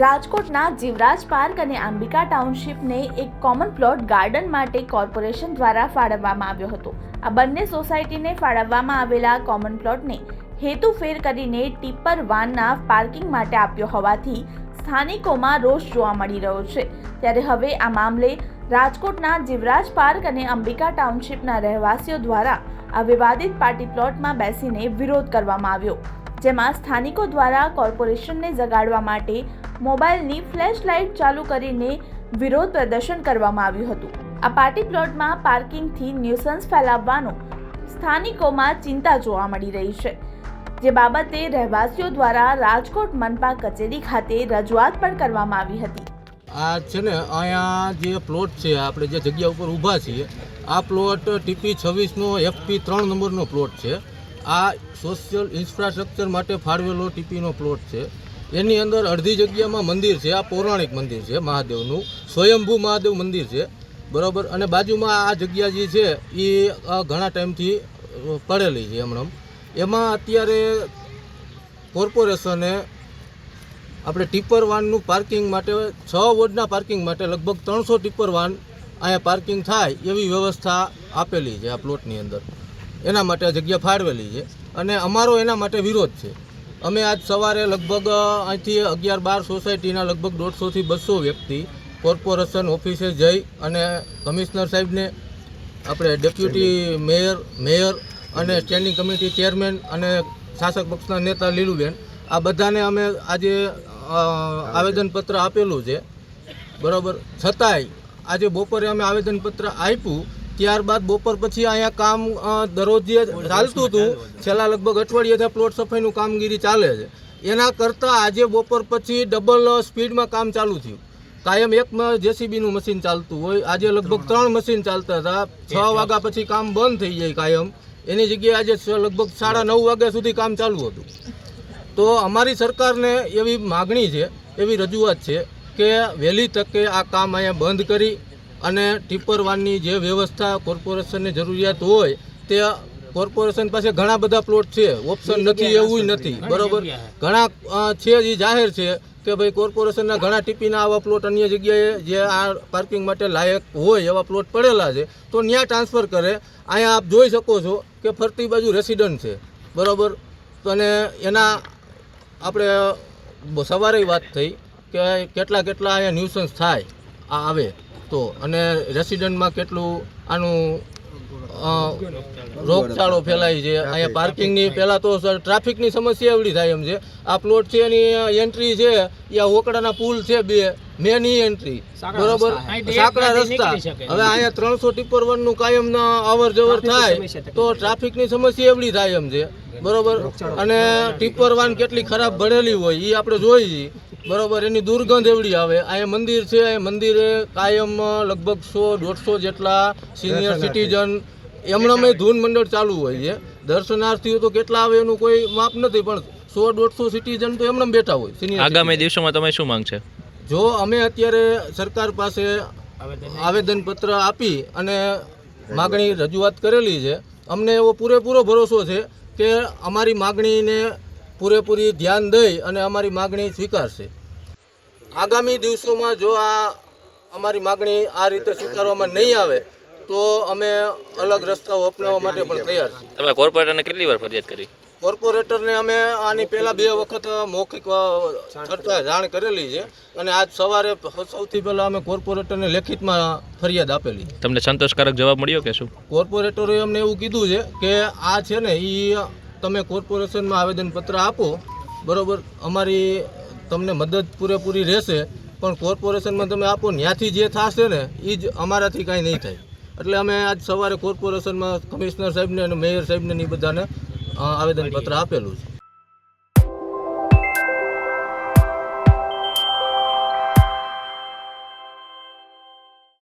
રાજકોટના જીવરાજ પાર્ક અને અંબિકા ટાઉનશીપને એક કોમન પ્લોટ ગાર્ડન માટે કોર્પોરેશન દ્વારા ફાળવવામાં આવ્યો હતો. આ બંને સોસાયટીને ફાળવવામાં આવેલા કોમન પ્લોટને હેતુફેર કરીને ટિપ્પર વાનના પાર્કિંગ માટે આપ્યો હોવાથી સ્થાનિકોમાં રોષ જોવા મળી રહ્યો છે. ત્યારે હવે આ મામલે રાજકોટના જીવરાજ પાર્ક અને અંબિકા ટાઉનશીપના રહેવાસીઓ દ્વારા આ વિવાદિત પાર્ટી પ્લોટમાં બેસીને વિરોધ કરવામાં આવ્યો. જેમાં સ્થાનિકો દ્વારા કોર્પોરેશનને જગાડવા માટે મોબાઈલની ફ્લેશ લાઇટ ચાલુ કરીને વિરોધ પ્રદર્શન કરવામાં આવ્યું હતું. આ પાર્ટી પ્લોટમાં પાર્કિંગથી ન્યુસન્સ ફેલાવવાનો સ્થાનિકોમાં ચિંતા જોવા મળી રહી છે, જે બાબતે રહેવાસીઓ દ્વારા રાજકોટ મનપા કચેરી ખાતે રજૂઆત પણ કરવામાં આવી હતી. આ છે ને, અહીંયા જે પ્લોટ છે, આપણે જે જગ્યા ઉપર ઊભા છીએ, આ પ્લોટ ટીપી છવ્વીસનો એફપી ત્રણ નંબરનો પ્લોટ છે. આ સોશિયલ ઇન્ફ્રાસ્ટ્રક્ચર માટે ફાળવેલો ટીપીનો પ્લોટ છે. એની અંદર અડધી જગ્યામાં મંદિર છે, આ પૌરાણિક મંદિર છે, મહાદેવનું. સ્વયંભૂ મહાદેવ મંદિર છે, બરાબર? અને બાજુમાં આ જગ્યા જે છે, એ ઘણા ટાઈમથી પડેલી છે હમણાં એમાં અત્યારે કોર્પોરેશને આપણે ટીપર વાનનું પાર્કિંગ માટે, છ વોર્ડના પાર્કિંગ માટે લગભગ ત્રણસો ટિપ્પર વાન અહીંયા પાર્કિંગ થાય એવી વ્યવસ્થા આપેલી છે આ પ્લોટની અંદર. એના માટે આ જગ્યા ફાળવેલી છે. અને અમારો એના માટે વિરોધ છે. અમે આજ સવારે લગભગ અહીંથી અગિયાર બાર સોસાયટીના લગભગ દોઢસોથી બસો વ્યક્તિ કોર્પોરેશન ઓફિસે જઈ અને કમિશનર સાહેબને આપણે ડેપ્યુટી મેયર મેયર અને સ્ટેન્ડિંગ કમિટી ચેરમેન અને શાસક પક્ષના નેતા લીલુબેન આ બધાને અમે આજે આવેદનપત્ર આપેલું છે. બરાબર? છતાંય આજે બપોરે અમે આવેદનપત્ર આપ્યું ત્યારબાદ બપોર પછી અહીંયા કામ દરરોજ ચાલતું હતું. છેલ્લા લગભગ અઠવાડિયાથી પ્લોટ સફાઈનું કામગીરી ચાલે છે. એના કરતાં આજે બપોર પછી ડબલ સ્પીડમાં કામ ચાલુ થયું. કાયમ એક જેસીબીનું મશીન ચાલતું હોય. આજે લગભગ ત્રણ મશીન ચાલતા હતા. છ વાગ્યા પછી કામ બંધ થઈ જાય કાયમ. એની જગ્યાએ આજે લગભગ સાડા નવ વાગ્યા સુધી કામ ચાલુ હતું. તો અમારી સરકારને એવી માગણી છે એવી રજૂઆત છે કે વહેલી તકે આ કામ અહીંયા બંધ કરી અને ટીપર વાનની જે વ્યવસ્થા કોર્પોરેશનની જરૂરિયાત હોય તે કોર્પોરેશન પાસે ઘણા બધા પ્લોટ છે. ઓપ્શન નથી એવું નથી. બરોબર? ઘણા છે જે જાહેર છે કે ભાઈ કોર્પોરેશનના ઘણા ટીપીના આવા પ્લોટ અન્ય જગ્યાએ જે આ પાર્કિંગ માટે લાયક હોય એવા પ્લોટ પડેલા છે તો ત્યાં ટ્રાન્સફર કરે. અહીંયા આપ જોઈ શકો છો કે ફરતી બાજુ રેસિડન્ટ છે. બરોબર? અને એના આપણે સવારે વાત થઈ કે કેટલા કેટલા અહીંયા ન્યુસન્સ થાય આ આવે. તો અને રેસિડન્ટમાં કેટલું આનું રોગચાળો ફેલાય છે. અહીંયા પાર્કિંગની પહેલાં તો સર ટ્રાફિકની સમસ્યા એવડી થાય એમ છે. આ પ્લોટ છે એની એન્ટ્રી છે. એ આ ઓકડાના પુલ છે બે. મેન ઈ એન્ટ્રી બરોબર? સાંકડા રસ્તા. હવે અહીંયા ત્રણસો ટીપર વનનું કાયમ અવર જવર થાય તો ટ્રાફિકની સમસ્યા એવડી થાય એમ છે. બરોબર? અને ટીપર વાન કેટલી ખરાબ ભરેલી હોય એ આપણે જોઈએ છીએ બરોબર? એની દુર્ગંધ એવડી આવે. અહીંયા મંદિર છે. અહીંયા મંદિરે કાયમ લગભગ સો દોઢસો જેટલા સિનિયર સિટીઝન એમણામાં ધૂન મંડળ ચાલુ હોય છે. દર્શનાર્થીઓ તો કેટલા આવે એનું કોઈ માપ નથી પણ સો દોઢસો સિટીઝન તો એમણે બેઠા હોય આગામી દિવસોમાં તમે શું માંગ છે? જો અમે અત્યારે સરકાર પાસે આવેદનપત્ર આપી અને માગણી રજૂઆત કરેલી છે અમને એવો પૂરેપૂરો ભરોસો છે કે અમારી માગણીને પૂરેપૂરી ધ્યાન દઈ અને અમારી માગણી સ્વીકારશે. આગામી દિવસોમાં જો આ અમારી માગણી આ રીતે સ્વીકારવામાં નહીં આવે તો અમે અલગ રસ્તાઓ અપનાવવા માટે પણ તૈયાર છીએ. તમે કોર્પોરેટરને કેટલી વાર ફરિયાદ કરી? કોર્પોરેટરને અમે આની પહેલા બે વખત મૌખિક ચર્ચા જાણ કરેલી છે અને આજ સવારે સૌથી પહેલા અમે કોર્પોરેટરને લેખિતમાં ફરિયાદ આપેલી. તમને સંતોષકારક જવાબ મળ્યો કે શું? કોર્પોરેટરે અમને એવું કીધું છે કે આ છે ને એ તમે કોર્પોરેશનમાં આવેદનપત્ર આપો બરોબર? અમારી તમને મદદ પૂરેપૂરી રહેશે પણ કોર્પોરેશનમાં તમે આપો ત્યાંથી જે થશે ને એ જ અમારાથી કાંઈ નહીં થાય. એટલે અમે આજ સવારે કોર્પોરેશનમાં કમિશનર સાહેબને અને મેયર સાહેબને એ બધાને આવેદનપત્ર આપેલું છે.